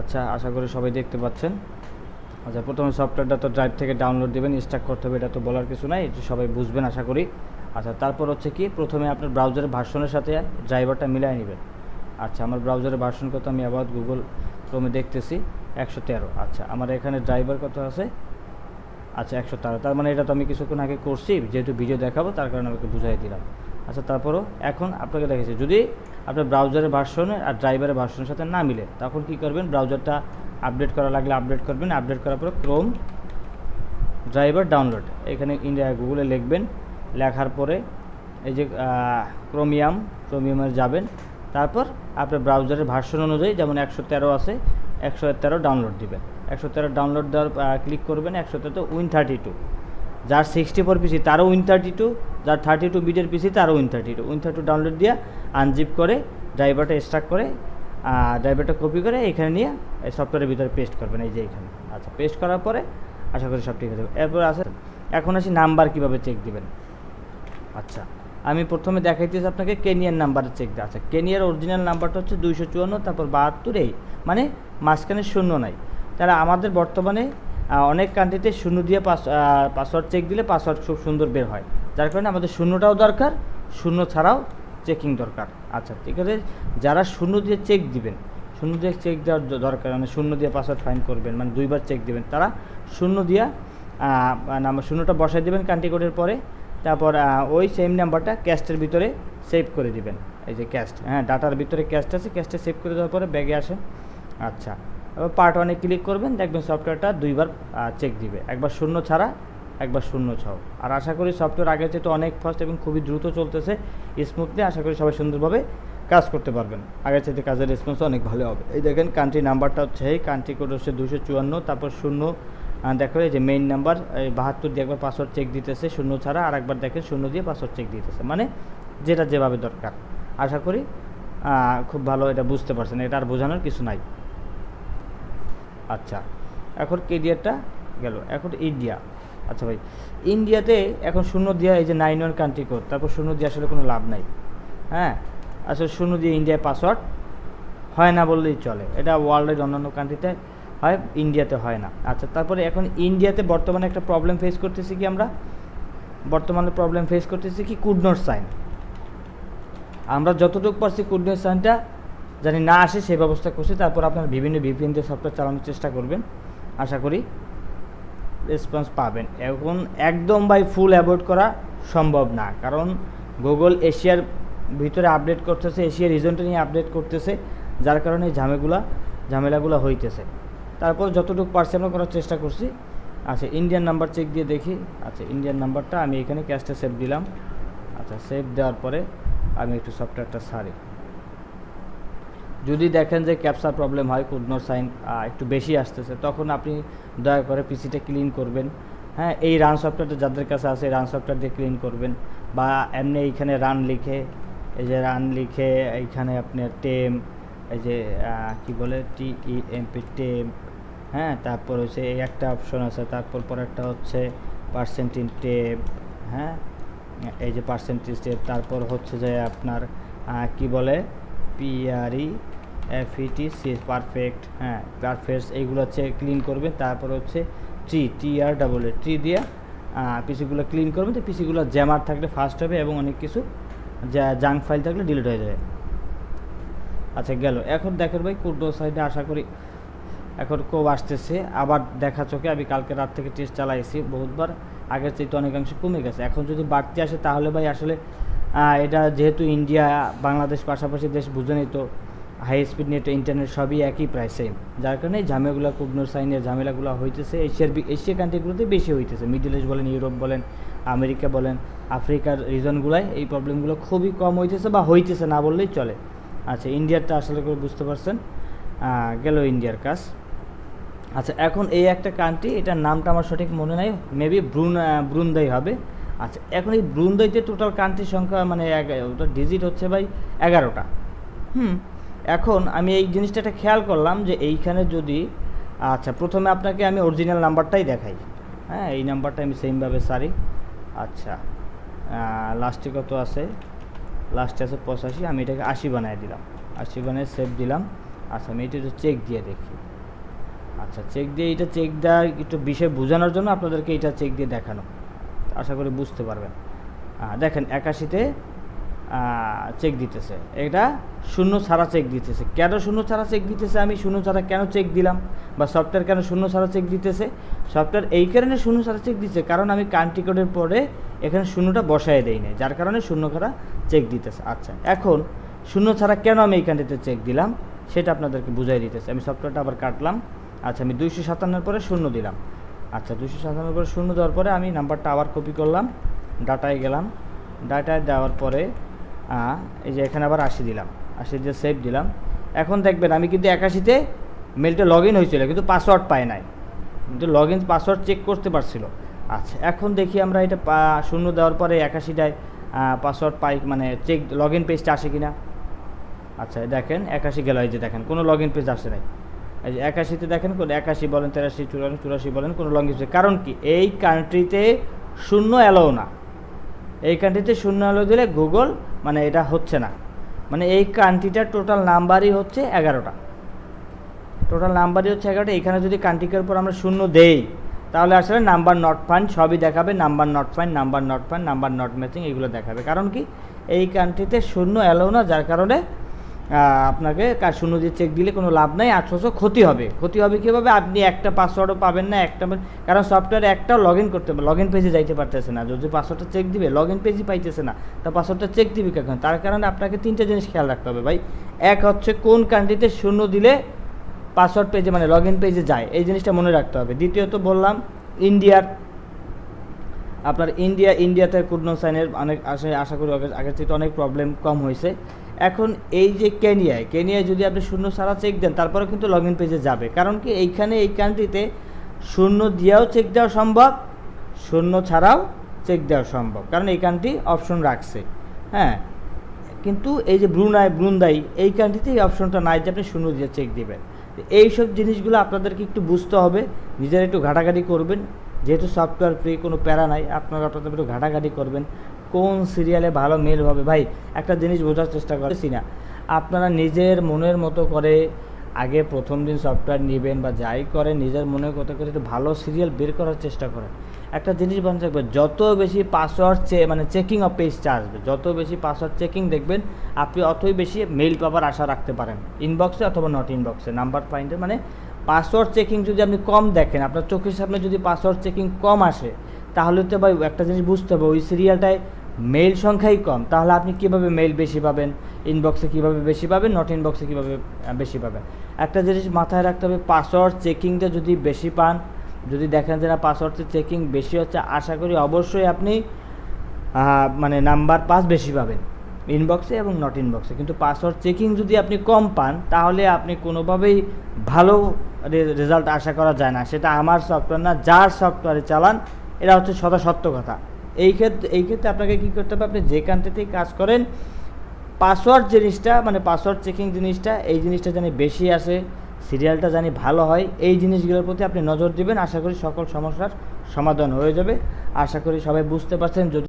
আচ্ছা আশা করি সবাই দেখতে পাচ্ছেন। আচ্ছা প্রথমে সফটওয়্যারটা তো ড্রাইভ থেকে ডাউনলোড দেবেন, স্টার্ট করতে হবে, এটা তো বলার কিছু নাই, এটা সবাই বুঝবেন, আশা করি। আচ্ছা তারপর হচ্ছে কি, প্রথমে আপনার ব্রাউজারের ভার্সনের সাথে ড্রাইভারটা মিলাই নেবেন। আচ্ছা আমার ব্রাউজারের ভার্সন কত আমি আবার গুগল ক্রোমে দেখতেছি, একশো তেরো। আচ্ছা আমার এখানে ড্রাইভার কত আছে? আচ্ছা একশো তেরো। তার মানে এটা তো আমি কিছুক্ষণ আগে করছি, যেহেতু ভিডিও দেখাবো, তার কারণে আমাকে বুঝাই দিলাম। আচ্ছা তারপরও এখন আপনাকে দেখেছি যদি আপনার ব্রাউজারের ভার্সনে আর ড্রাইভারের ভার্সনের সাথে না মিলে, তখন কি করবেন? ব্রাউজারটা আপডেট করা লাগলে আপডেট করবেন আপডেট করার পরে ক্রোম ড্রাইভার ডাউনলোড এখানে ইন্ডিয়া গুগলে লিখবেন, লেখার পরে এই যে ক্রোমিয়াম ক্রোমিয়ামে যাবেন, তারপর আপনার ব্রাউজারের ভার্সন অনুযায়ী যেমন একশো তেরো আছে, একশো তেরো ডাউনলোড দিবেন। একশো তেরো ডাউনলোড দেওয়ার ক্লিক করবেন, একশো তেরো উইন থার্টি টু যার সিক্সটি ফোর পিসি তারও উইন থার্টি টু যার থার্টি টু বিটের পিসি তারও win thirty two win thirty two download দিয়ে আনজিপ করে ড্রাইভারটা স্টার্ট করে ড্রাইভারটা কপি করে এখানে নিয়ে সফটওয়্যারের ভিতরে পেস্ট করবেন, এই যে এখানে। আচ্ছা পেস্ট করার পরে আশা করি সব ঠিক আছে এরপর আছে এখন আসি নাম্বার কীভাবে চেক দিবেন? আচ্ছা আমি প্রথমে দেখাইতেছি আপনাকে কেনিয়ার নাম্বারে চেক দেওয়া আচ্ছা কেনিয়ার অরিজিনাল নাম্বারটা হচ্ছে দুইশো চুয়ান্ন, তারপর বাহাত্তর এই মানে মাঝখানে শূন্য নাই। তাহলে আমাদের বর্তমানে অনেক কান্ট্রিতে শূন্য দিয়ে পাস পাসওয়ার্ড চেক দিলে পাসওয়ার্ড খুব সুন্দর বের হয়। যার কারণে আমাদের শূন্যটাও দরকার, শূন্য ছাড়াও চেকিং দরকার। আচ্ছা ঠিক আছে? যারা শূন্য দিয়ে চেক দিবেন, শূন্য দিয়ে চেক দেওয়ার দরকার মানে শূন্য দিয়ে পাসওয়ার্ড ফাইন করবেন মানে দুইবার চেক দিবেন, তারা শূন্য দিয়া নাম্বার শূন্যটা বসাই দেবেন কান্ট্রি কোডের পরে, তারপর ওই সেম নাম্বারটা ক্যাস্টের ভিতরে সেভ করে দিবেন। এই যে ক্যাস্ট হ্যাঁ ডাটার ভিতরে ক্যাস্ট আছে ক্যাস্টে সেভ করে দেওয়ার পরে ব্যাগে আসে আচ্ছা। পার্ট ওয়ানে ক্লিক করবেন, দেখবেন সফটওয়্যারটা দুইবার চেক দিবে। একবার শূন্য ছাড়া, একবার শূন্য ছাও আর আশা করি সফটওয়্যার আগের চেয়ে তো অনেক ফাস্ট এবং খুবই দ্রুত চলতেছে। স্মুথলি আশা করি সবাই সুন্দরভাবে কাজ করতে পারবেন। আগের চাইতে কাজের রেসপন্স অনেক ভালো হবে। এই দেখেন কান্ট্রি নাম্বারটা হচ্ছে কান্ট্রি কোড হচ্ছে দুশো চুয়ান্ন, তারপর শূন্য। দেখো এই যে মেইন নাম্বার এই বাহাত্তর দিয়ে একবার পাসওয়ার্ড চেক দিতেছে, শূন্য ছাড়া, আর একবার দেখেন শূন্য দিয়ে পাসওয়ার্ড চেক দিতেছে। মানে যেটা যেভাবে দরকার। আশা করি খুব ভালো এটা বুঝতে পারছেন। এটা আর বোঝানোর কিছু নাই। আচ্ছা এখন কেডিয়ারটা গেল। এখন ইন্ডিয়া। আচ্ছা ভাই, ইন্ডিয়াতে এখন শূন্য দেওয়া এই যে নাইন ওয়ান কান্ট্রি কোড তারপর শূন্য দিয়ে আসলে কোনো লাভ নাই। হ্যাঁ? আসলে শূন্য দিয়ে ইন্ডিয়ায় পাসওয়ার্ড হয় না বললেই চলে। এটা ওয়ার্ল্ডের অন্যান্য কান্ট্রিতে হয়, ইন্ডিয়াতে হয় না। আচ্ছা তারপরে এখন ইন্ডিয়াতে বর্তমানে একটা প্রবলেম ফেস করতেছি কি আমরা? বর্তমানে প্রবলেম ফেস করতেছি কি? কুডনোর সাইন আমরা যতটুকু পারছি কুডনোর সাইনটা জানি না আসে সেই ব্যবস্থা করছি, তারপর আপনার বিভিন্ন ভিপিএন দিয়ে সফটওয়্যার চালানোর চেষ্টা করবেন। আশা করি রেসপন্স পাবেন। এখন একদম বাই ফুল অ্যাভয়েড করা সম্ভব না, কারণ গুগল এশিয়ার ভিতরে আপডেট করতেছে, এশিয়ার রিজনটা নিয়ে আপডেট করতেছে, যার কারণে ঝামেগুলা, ঝামেলাগুলো হইতেছে। তারপর যতটুকু পারছি আমরা করার চেষ্টা করছি আচ্ছা ইন্ডিয়ান নাম্বার চেক দিয়ে দেখি। আচ্ছা ইন্ডিয়ান নাম্বারটা আমি এখানে ক্যাশটা সেভ দিলাম। আচ্ছা সেভ দেওয়ার পরে আমি একটু সফটওয়্যারটা সারি যদি দেখেন যে ক্যাপসা প্রবলেম হয় কুডনোর সাইন একটু বেশি আসতেছে, তখন আপনি দয়া করে পিসিটা ক্লিন করবেন। হ্যাঁ এই রান সফটওয়্যারটা যাদের কাছে আছে রান সফটওয়্যার দিয়ে ক্লিন করবেন। বা এমনি এইখানে রান লিখে, এই যে রান লিখে, এইখানে আপনার টেম এই যে কি বলে টি ই এম পি টেম হ্যাঁ তারপর হচ্ছে এই একটা অপশন আছে, তারপর পরেরটা হচ্ছে পার্সেন্টিন টেপ হ্যাঁ এই যে পার্সেন্টেজ টেপ তারপর হচ্ছে যে আপনার কি বলে পিআরই এফইটি সি পারফেক্ট হ্যাঁ পারফেক্ট এইগুলো হচ্ছে ক্লিন করবেন তারপর হচ্ছে tree T R double tree দিয়ে পিসিগুলো ক্লিন করবেন তো পিসিগুলো জ্যামার থাকলে ফাস্ট হবে এবং অনেক কিছু যা জাঙ্ক ফাইল থাকলে ডিলিট হয়ে যাবে। আচ্ছা গেল। এখন দেখেন ভাই কুডো সাইডে আশা করি এখন কোব আসতেছে। আবার দেখা চোখে, আমি কালকে রাত থেকে টেস্ট চালাইছি বহুতবার। আগের চাইতে অনেকাংশ কমে গেছে। এখন যদি বাড়তি আসে, তাহলে ভাই আসলে এটা যেহেতু ইন্ডিয়া বাংলাদেশ পাশাপাশি দেশ বুঝে নিত হাই স্পিড নেট ইন্টারনেট সবই একই প্রায় সেম যার কারণে ঝামেলাগুলো কুবনোর সাইনের ঝামেলাগুলো হইতেছে এশিয়ার এশিয়া কান্ট্রিগুলোতে বেশি হইতেছে। মিডল ইস্ট বলেন ইউরোপ বলেন আমেরিকা বলেন আফ্রিকার রিজনগুলোয় এই প্রবলেমগুলো খুবই কম হইতেছে বা হইতেছে না বললেই চলে। আচ্ছা ইন্ডিয়ারটা আসলে করে বুঝতে পারছেন? গেল ইন্ডিয়ার কাজ। আচ্ছা এখন এই একটা কান্ট্রি এটার নামটা আমার সঠিক মনে নাই মেবি ব্রুন ব্রুন্দাই হবে। আচ্ছা এখন এই ব্রুন্দাইতে টোটাল কান্ট্রির সংখ্যা মানে ওটার ডিজিট হচ্ছে ভাই এগারোটা। হুম এখন আমি এই জিনিসটা একটা খেয়াল করলাম যে এইখানে যদি আচ্ছা প্রথমে আপনাকে আমি অরিজিনাল নাম্বারটাই দেখাই। হ্যাঁ এই নাম্বারটা আমি সেমভাবে সারি। আচ্ছা লাস্টে কত আছে? লাস্টে আছে পঁচাশি, আমি এটাকে আশি বানায় দিলাম। আশি বানায় সেভ দিলাম। আচ্ছা আমি এটা একটু চেক দিয়ে দেখি। আচ্ছা চেক দিয়ে এটা চেক দেওয়া একটু বিষয় বোঝানোর জন্য আপনাদেরকে এটা চেক দিয়ে দেখানো। আশা করি বুঝতে পারবেন। দেখেন, একাশিতে চেক দিতেছে। এটা শূন্য ছাড়া চেক দিতেছে। কেন শূন্য ছাড়া চেক দিতেছে? আমি শূন্য ছাড়া কেন চেক দিলাম? বা সফটওয়্যার কেন শূন্য ছাড়া চেক দিতেছে? সফটওয়্যার এই কারণে শূন্য ছাড়া চেক দিচ্ছে কারণ আমি কান্ট্রি কোডের পরে এখানে শূন্যটা বসায় দেই নাই। যার কারণে শূন্য ছাড়া চেক দিতেছে। আচ্ছা এখন শূন্য ছাড়া কেন আমি এই কান্ট্রিতে চেক দিলাম? সেটা আপনাদেরকে বুঝাই দিতেছে। আমি সফটওয়্যারটা আবার কাটলাম। আচ্ছা আমি দুইশো সাতান্নর পরে শূন্য দিলাম। আচ্ছা দুশো সাতান্নর পরে শূন্য দেওয়ার পরে আমি নাম্বারটা আবার কপি করলাম। ডাটায় গেলাম। ডাটায় দেওয়ার পরে এই যে এখানে আবার আশি দিলাম। আশি দিয়ে সেভ দিলাম। এখন দেখবেন আমি কিন্তু একাশিতে মেলটা লগ ইন হয়েছিল, কিন্তু পাসওয়ার্ড পাই নাই। কিন্তু লগ ইন পাসওয়ার্ড চেক করতে পারছিল। আচ্ছা এখন দেখি আমরা এটা শূন্য দেওয়ার পরে একাশিটায় পাসওয়ার্ড পাই মানে চেক লগ ইন পেজটা আসে কি না আচ্ছা দেখেন, একাশি গেল, এই যে দেখেন, কোনো লগ ইন পেজ আসে নাই। এই যে একাশিতে দেখেন, কোনো একাশি বলেন, তেরাশি, চুরাশি চুরাশি বলেন, কোনো লগ ইন পেজ কারণ কি? এই কান্ট্রিতে শূন্য অ্যালাও না। এই কান্ট্রিতে শূন্য আলো দিলে গুগল মানে এটা হচ্ছে না। মানে এই কান্ট্রিটার টোটাল নাম্বারই হচ্ছে এগারোটা। টোটাল নাম্বারই হচ্ছে এগারোটা। এখানে যদি কান্ট্রিকের উপর আমরা শূন্য দেই, তাহলে আসলে নাম্বার নট ফাইন সবই দেখাবে। Number not fine number not fine number not matching এগুলো দেখাবে। কারণ কি? এই কান্ট্রিতে শূন্য অ্যালাউ না, যার কারণে আপনাকে কার শূন্য দিয়ে চেক দিলে কোনো লাভ নাই আটশোশো ক্ষতি হবে। ক্ষতি হবে কীভাবে? আপনি একটা পাসওয়ার্ডও পাবেন না, একটা কারণ সফটওয়্যার একটাও লগ ইন করতে লগ ইন পেজে যাইতে পারতেছে না। যদি পাসওয়ার্ডটা চেক দিবে লগ ইন পেজই পাইতেছে না, তা পাসওয়ার্ডটা চেক দিবে কখন? তার কারণে আপনাকে তিনটে জিনিস খেয়াল রাখতে হবে ভাই। এক হচ্ছে কোন কান্ট্রিতে শূন্য দিলে পাসওয়ার্ড পেজে মানে লগ ইন পেজে যায়, এই জিনিসটা মনে রাখতে হবে। দ্বিতীয়ত বললাম, ইন্ডিয়ার আপনার ইন্ডিয়া ইন্ডিয়াতে কুডনো সাইনের অনেক আশা আশা করি আগে- আগের থেকে অনেক প্রবলেম কম হয়েছে। এখন এই যে কেনিয়ায় কেনিয়ায় যদি আপনি শূন্য ছাড়া চেক দেন তারপরে কিন্তু লগ ইন পেজে যাবে। কারণ কি, এইখানে এই কান্ট্রিতে শূন্য দিয়েও চেক দেওয়া সম্ভব, শূন্য ছাড়াও চেক দেওয়া সম্ভব। কারণ এই কান্ট্রি অপশন রাখছে। হ্যাঁ কিন্তু এই যে ব্রুনাই ব্রুন্দাই এই কান্ট্রিতে এই অপশনটা নাই যে আপনি শূন্য দিয়ে চেক দিবেন। এইসব জিনিসগুলো আপনাদেরকে একটু বুঝতে হবে, নিজেরা একটু ঘাটাঘাটি করবেন। যেহেতু সফটওয়্যার ফ্রি কোনো প্যারা নাই, আপনারা আপনাদের একটু ঘাটাঘাটি করবেন। কোন সিরিয়ালে ভালো মেল হবে? ভাই, একটা জিনিস বোঝার চেষ্টা করেছি না আপনারা নিজের মনের মতো করে আগে প্রথম দিন সফটওয়্যার নেবেন বা যাই করেন, নিজের মনের মতো করে একটু ভালো সিরিয়াল বের করার চেষ্টা করেন। একটা জিনিস বন্ধ রাখবে যত বেশি পাসওয়ার্ড চে মানে চেকিং অফ পেজটা আসবে, যত বেশি পাসওয়ার্ড চেকিং দেখবেন, আপনি অতই বেশি মেইল পাওয়ার আশা রাখতে পারেন। ইনবক্সে অথবা নট ইনবক্সে নাম্বার পয়েন্টে মানে পাসওয়ার্ড চেকিং যদি আপনি কম দেখেন, আপনার চোখের সামনে যদি পাসওয়ার্ড চেকিং কম আসে, তাহলে তো ভাই একটা জিনিস বুঝতে হবে, ওই সিরিয়ালটায় মেইল সংখ্যাই কম, তাহলে আপনি কীভাবে মেইল বেশি পাবেন? ইনবক্সে কীভাবে বেশি পাবেন? নট ইনবক্সে কীভাবে বেশি পাবেন? একটা জিনিস মাথায় রাখতে হবে পাসওয়ার্ড চেকিংটা যদি বেশি পান, যদি দেখেন যে না পাসওয়ার্ডের চেকিং বেশি হচ্ছে, আশা করি অবশ্যই আপনি মানে নাম্বার পাস বেশি পাবেন ইনবক্সে এবং নট ইনবক্সে কিন্তু পাসওয়ার্ড চেকিং যদি আপনি কম পান, তাহলে আপনি কোনোভাবেই ভালো রেজাল্ট আশা করা যায় না। সেটা আমার সফটওয়্যার না, যার সফটওয়্যারে চালান এটা হচ্ছে সদা সত্য কথা। এই ক্ষেত্রে এই ক্ষেত্রে আপনাকে কী করতে হবে? আপনি যে কান্ট্রিতেই কাজ করেন পাসওয়ার্ড জিনিসটা মানে পাসওয়ার্ড চেকিং জিনিসটা, এই জিনিসটা জানি বেশি আসে সিরিয়ালটা জানি ভালো হয়, এই জিনিসগুলোর প্রতি আপনি নজর দিবেন। আশা করি সকল সমস্যার সমাধান হয়ে যাবে। আশা করি সবাই বুঝতে পারছেন। যদি